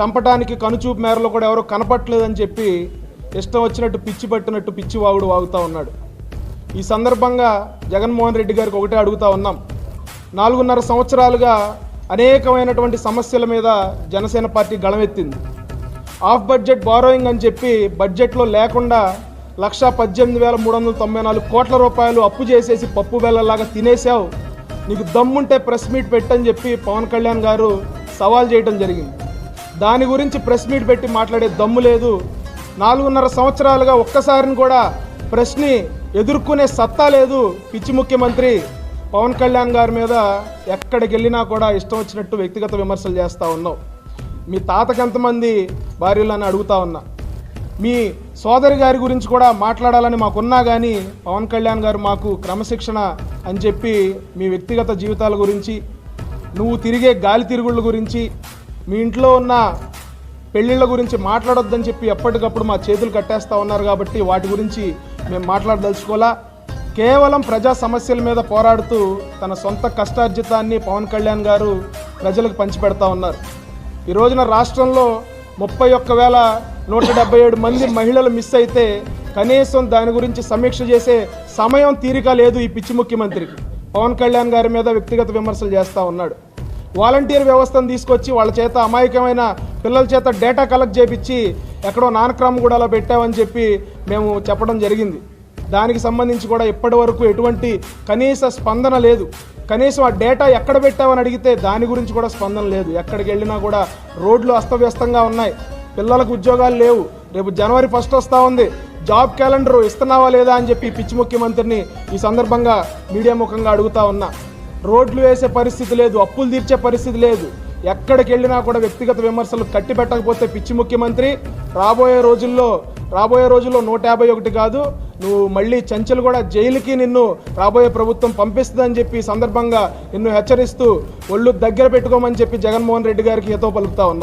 చంపడానికి కనుచూపు మేరలో కూడా ఎవరో కనపట్లేదని చెప్పి ఇష్టం వచ్చినట్టు పిచ్చి పట్టినట్టు పిచ్చి వాగుడు వాగుతూ ఉన్నాడు. ఈ సందర్భంగా జగన్మోహన్ రెడ్డి గారికి ఒకటే అడుగుతా ఉన్నాం. నాలుగున్నర సంవత్సరాలుగా అనేకమైనటువంటి సమస్యల మీద జనసేన పార్టీ గళమెత్తింది. ఆఫ్ బడ్జెట్ బారోయింగ్ అని చెప్పి బడ్జెట్లో లేకుండా లక్ష పద్దెనిమిది వేల మూడు వందల తొంభై నాలుగు కోట్ల రూపాయలు అప్పు చేసేసి పప్పు బెల్లలాగా తినేసావు నీకు దమ్ముంటే ప్రెస్ మీట్ పెట్టని చెప్పి పవన్ కళ్యాణ్ గారు సవాల్ చేయడం జరిగింది. దాని గురించి ప్రెస్ మీట్ పెట్టి మాట్లాడే దమ్ము లేదు. నాలుగున్నర సంవత్సరాలుగా ఒక్కసారిని కూడా ప్రెస్ని ఎదుర్కొనే సత్తా లేదు పిచ్చి ముఖ్యమంత్రి. పవన్ కళ్యాణ్ గారి మీద ఎక్కడికి వెళ్ళినా కూడా ఇష్టం వచ్చినట్టు వ్యక్తిగత విమర్శలు చేస్తూ ఉన్నావు. మీ తాతకి ఎంతమంది భార్యలు అని అడుగుతా ఉన్నా. మీ సోదరి గారి గురించి కూడా మాట్లాడాలని మాకున్నా కానీ పవన్ కళ్యాణ్ గారు మాకు క్రమశిక్షణ అని చెప్పి మీ వ్యక్తిగత జీవితాల గురించి నువ్వు తిరిగే గాలి తిరుగుళ్ళ గురించి మీ ఇంట్లో ఉన్న పెళ్ళిళ్ళ గురించి మాట్లాడొద్దని చెప్పి ఎప్పటికప్పుడు మా చేతులు కట్టేస్తా ఉన్నారు కాబట్టి వాటి గురించి మేము మాట్లాడదలుచుకోలా కేవలం ప్రజా సమస్యల మీద పోరాడుతూ తన సొంత కష్టార్జితాన్ని పవన్ కళ్యాణ్ గారు ప్రజలకు పంచిపెడతా ఉన్నారు. ఈ రోజున రాష్ట్రంలో ముప్పై ఒక్క వేల నూట డెబ్బై ఏడు మంది మహిళలు మిస్ అయితే కనీసం దాని గురించి సమీక్ష చేసే సమయం తీరిక లేదు ఈ పిచ్చి ముఖ్యమంత్రికి. పవన్ కళ్యాణ్ గారి మీద వ్యక్తిగత విమర్శలు చేస్తూ ఉన్నాడు. వాలంటీర్ వ్యవస్థను తీసుకొచ్చి వాళ్ళ చేత అమాయకమైన పిల్లల చేత డేటా కలెక్ట్ చేపించి ఎక్కడో నానక్రామగూడలో పెట్టామని చెప్పి మేము చెప్పడం జరిగింది. దానికి సంబంధించి కూడా ఇప్పటి వరకు ఎటువంటి కనీస స్పందన లేదు. కనీసం ఆ డేటా ఎక్కడ పెట్టామని అడిగితే దాని గురించి కూడా స్పందన లేదు. ఎక్కడికి వెళ్ళినా కూడా రోడ్లు అస్తవ్యస్తంగా ఉన్నాయి. పిల్లలకు ఉద్యోగాలు లేవు. రేపు జనవరి ఫస్ట్ వస్తూ ఉంది. జాబ్ క్యాలెండర్ ఇస్తున్నావా లేదా అని చెప్పి పిచ్చి ముఖ్యమంత్రిని ఈ సందర్భంగా మీడియా ముఖంగా అడుగుతా ఉన్నా. రోడ్లు వేసే పరిస్థితి లేదు అప్పులు తీర్చే పరిస్థితి లేదు. ఎక్కడికి వెళ్ళినా కూడా వ్యక్తిగత విమర్శలు కట్టి పెట్టకపోతే పిచ్చి ముఖ్యమంత్రి రాబోయే రోజుల్లో రాబోయే రోజుల్లో నూట యాభై ఒకటి కాదు నువ్వు మళ్ళీ చంచలు కూడా జైలుకి నిన్ను రాబోయే ప్రభుత్వం పంపిస్తుందని చెప్పి సందర్భంగా నిన్ను హెచ్చరిస్తూ ఒళ్ళు దగ్గర పెట్టుకోమని చెప్పి జగన్మోహన్ రెడ్డి గారికి హితో పలుకుతా ఉన్నా.